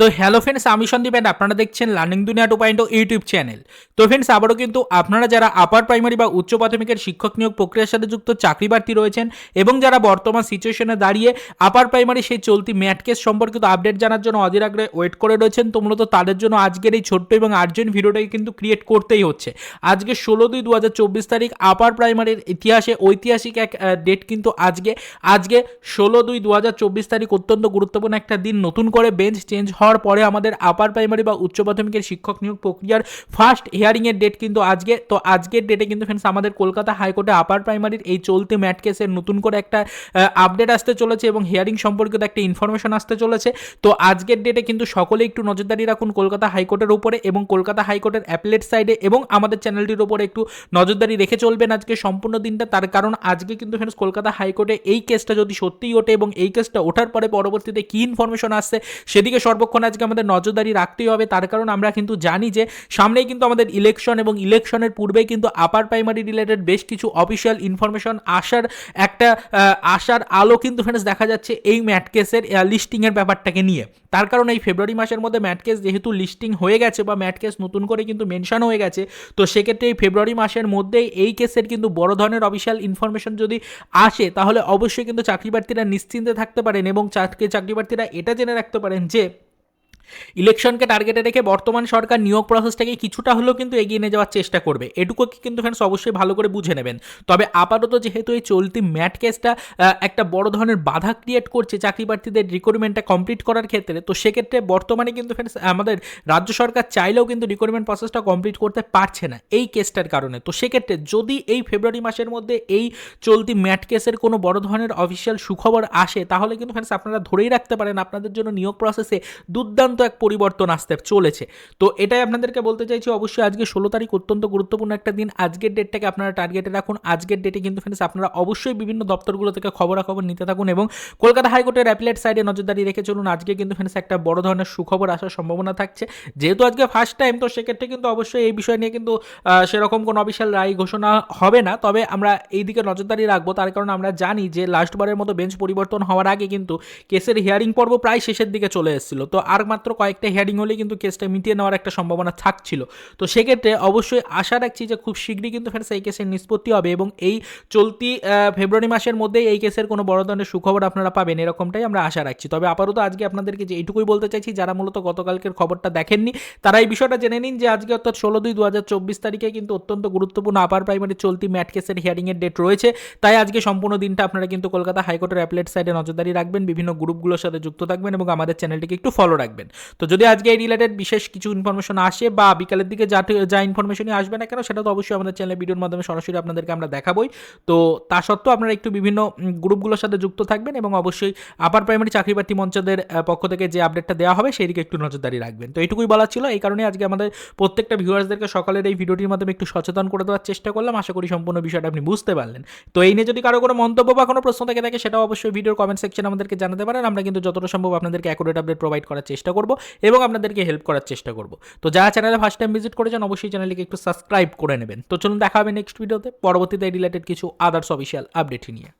তো hello friends আমি Sandeep and আপনারা দেখছেন learning Duniya two point YouTube channel তো ফ্রেন্ডস আবারও কিন্তু আপনারা যারা আপার প্রাইমারি বা উচ্চ প্রাথমিকের শিক্ষক নিয়োগ প্রক্রিয়ার সাথে যুক্ত চাকরি রয়েছেন এবং যারা বর্তমান সিচুয়েশনে দাঁড়িয়ে আপার প্রাইমারি সেই চলতি ম্যাট কেস সম্পর্কিত আপডেট জানার জন্য অধীর আগ্রহে ওয়েট করে রয়েছেন, তো মূলত তাদের জন্য আজকের এই ছোট্ট এবং আর্জেন্ট ভিডিওটাকে কিন্তু ক্রিয়েট করতেই হচ্ছে। আজকে ষোলো দুই দু তারিখ আপার প্রাইমারির ইতিহাসে ঐতিহাসিক এক ডেট কিন্তু আজকে। আজকে ষোলো দুই দু তারিখ অত্যন্ত গুরুত্বপূর্ণ একটা দিন, নতুন করে বেঞ্চ চেঞ্জ হওয়ার পরে আমাদের আপার প্রাইমারি বা উচ্চ প্রাথমিকের শিক্ষক নিয়োগ প্রক্রিয়ার ফার্স্ট হিয়ারিংয়ের ডেট কিন্তু আজকে, তো আজকের ডেটে কিন্তু ফ্রেন্ডস আমাদের কলকাতা হাইকোর্টে আপার প্রাইমারির এই চলতি ম্যাট কেসের নতুন করে একটা আপডেট আসতে চলেছে এবং হিয়ারিং সম্পর্কিত একটা ইনফরমেশন আসতে চলেছে। তো আজকের ডেটে কিন্তু সকলে একটু নজরদারি রাখুন কলকাতা হাইকোর্টের উপরে এবং কলকাতা হাইকোর্টের অ্যাপলেট সাইডে এবং আমাদের চ্যানেলটির উপরে একটু নজরদারি রেখে চলবেন আজকে সম্পূর্ণ দিনটা। তার কারণ আজকে কিন্তু ফ্রেন্ডস কলকাতা হাইকোর্টে এই কেসটা যদি সত্যিই ওঠে এবং এই কেসটা ওঠার পরে পরবর্তীতে কী ইনফরমেশন আসছে, সেদিকে সর্বক্ষণ আজকে আমাদের নজরদারি রাখতেই হবে। তার কারণ আমরা কিন্তু জানি যে সামনেই কিন্তু আমাদের ইলেকশন এবং ইলেকশনের পূর্বেই কিন্তু আপার প্রাইমারি রিলেটেড বেশ কিছু অফিসিয়াল ইনফরমেশন আসার একটা আসার আলো কিন্তু ফ্রেন্ডস দেখা যাচ্ছে এই ম্যাট কেসের লিস্টিংয়ের ব্যাপারটাকে নিয়ে। তার কারণ এই ফেব্রুয়ারি মাসের মধ্যে ম্যাট কেস যেহেতু লিস্টিং হয়ে গেছে বা ম্যাট কেস নতুন করে কিন্তু মেনশন হয়ে গেছে, তো সেক্ষেত্রে এই ফেব্রুয়ারি মাসের মধ্যেই এই কেসের কিন্তু বড় ধরনের অফিসিয়াল ইনফরমেশন যদি আসে, তাহলে অবশ্যই কিন্তু চাকরি প্রার্থীরা নিশ্চিন্তে থাকতে পারেন এবং চাকরি প্রার্থীরা এটা জেনে রাখতে পারেন যে ইলেকশনকে টার্গেটে রেখে বর্তমান সরকার নিয়োগ প্রসেসটাকে কিছুটা হলেও কিন্তু এগিয়ে নিয়ে যাওয়ার চেষ্টা করবে। এটুকু কিন্তু ফ্রেন্ডস অবশ্যই ভালো করে বুঝে নেবেন। তবে আপাতত যেহেতু এই চলতি ম্যাট কেসটা একটা বড় ধরনের বাধা ক্রিয়েট করছে চাকরি প্রার্থীদের রিক্রুটমেন্টটা কমপ্লিট করার ক্ষেত্রে, তো সেক্ষেত্রে বর্তমানে কিন্তু ফ্রেন্ডস আমাদের রাজ্য সরকার চাইলেও কিন্তু রিক্রুটমেন্ট প্রসেসটা কমপ্লিট করতে পারছে না এই কেসটার কারণে। তো সেক্ষেত্রে যদি এই ফেব্রুয়ারি মাসের মধ্যে এই চলতি ম্যাট কেসের কোনো বড় ধরনের অফিসিয়াল সুখবর আসে, তাহলে কিন্তু ফ্রেন্ডস আপনারা ধরেই রাখতে পারেন আপনাদের জন্য নিয়োগ প্রসেসে দুর্দান্ত এক পরিবর্তন আসতে চলেছে। তো এটাই আপনাদেরকে বলতে চাইছি, অবশ্যই আজকে ষোলো তারিখ অত্যন্ত গুরুত্বপূর্ণ একটা দিন। আজকের ডেটটাকে আপনারা টার্গেটে রাখুন। আজকের ডেটে কিন্তু ফ্রেন্ডস আপনারা অবশ্যই বিভিন্ন দপ্তরগুলো থেকে খবরাখবর নিতে থাকুন এবং কলকাতা হাইকোর্টের অ্যাপিলেট সাইডে নজরদারি রেখে চলুন। আজকে কিন্তু ফ্রেন্ডস একটা বড় ধরনের সুখবর আসার সম্ভাবনা থাকছে। যেহেতু আজকে ফার্স্ট টাইম তো সেক্ষেত্রে কিন্তু অবশ্যই এই বিষয় নিয়ে কিন্তু সেরকম কোনো অফিসিয়াল রায় ঘোষণা হবে না। তবে আমরা এই দিকে নজরদারি রাখব। তার কারণ আমরা জানি যে লাস্টবারের মতো বেঞ্চ পরিবর্তন হওয়ার আগে কিন্তু কেসের হিয়ারিং পর্ব প্রায় শেষের দিকে চলে এসেছিল। তো আর মাত্র কয়েকটা হিয়ারিং হলে কিন্তু কেসটা মিটিয়ে নেওয়ার একটা সম্ভাবনা থাকছিল। তো সেক্ষেত্রে অবশ্যই আশা রাখছি যে খুব শীঘ্রই কিন্তু ফ্রেন্ডস এই কেসের নিষ্পত্তি হবে এবং এই চলতি ফেব্রুয়ারি মাসের মধ্যেই এই কেসের কোনো বড় ধরনের সুখবর আপনারা পাবেন, এরকমটাই আমরা আশা রাখছি। তবে আপাতত আজকে আপনাদেরকে যে এইটুকুই বলতে চাইছি, যারা মূলত গতকালকের খবরটা দেখেননি, তারা এই বিষয়টা জেনে নিন যে আজকে অর্থাৎ ষোলো দুই দু হাজার চব্বিশ তারিখে কিন্তু অত্যন্ত গুরুত্বপূর্ণ আপার প্রাইমারি চলতি ম্যাট কেসের হিয়ারিংয়ের ডেট রয়েছে। তাই আজকে সম্পূর্ণ দিনটা আপনারা কিন্তু কলকাতা হাইকোর্টের অ্যাপলেট সাইডে নজরদারি রাখবেন, বিভিন্ন গ্রুপগুলোর সাথে যুক্ত থাকবেন এবং আমাদের চ্যানেলটিকে একটু ফলো রাখবেন। তো যদি আজকে এই রিলেটেড বিশেষ কিছু ইনফরমেশন আসে বা বিকালের দিকে যা যা ইনফরমেশনই আসবে না কেন, সেটা তো অবশ্যই আমাদের চ্যানেলে ভিডিওর মাধ্যমে সরাসরি আপনাদেরকে আমরা দেখাবই। তো তা সত্ত্বেও আপনারা একটু বিভিন্ন গ্রুপগুলোর সাথে যুক্ত থাকবেন এবং অবশ্যই আপার প্রাইমারি চাকরি প্রার্থী মঞ্চদের পক্ষ থেকে যে আপডেটটা দেওয়া হবে সেই দিকে একটু নজরদারি রাখবেন। তো এইটুকুই বলা ছিল। এই কারণে আজকে আমাদের প্রত্যেকটা ভিউয়ার্সদেরকে সকালের এই ভিডিওটির মাধ্যমে একটু সচেতন করে দেওয়ার চেষ্টা করলাম। আশা করি সম্পূর্ণ বিষয়টা আপনি বুঝতে পারলেন। তো এই নিয়ে যদি কারও কোনো মন্তব্য বা কোনো প্রশ্ন থেকে থাকে, সেটাও অবশ্যই ভিডিওর কমেন্ট সেকশন আমাদেরকে জানাতে পারেন। আমরা কিন্তু যতটা সম্ভব আপনাদেরকে অ্যাকুরেট আপডেট প্রোভাইড করার চেষ্টা করব এবং আপনাদেরকে হেল্প করার চেষ্টা করব। তো যারা চ্যানেলে ফার্স্ট টাইম ভিজিট করেছেন, অবশ্যই চ্যানেলটিকে একটু সাবস্ক্রাইব করে নেবেন। তো চলুন দেখা হবে নেক্সট ভিডিওতে পরবর্তীতে রিলেটেড কিছু আদার্স অফিসিয়াল আপডেট নিয়ে।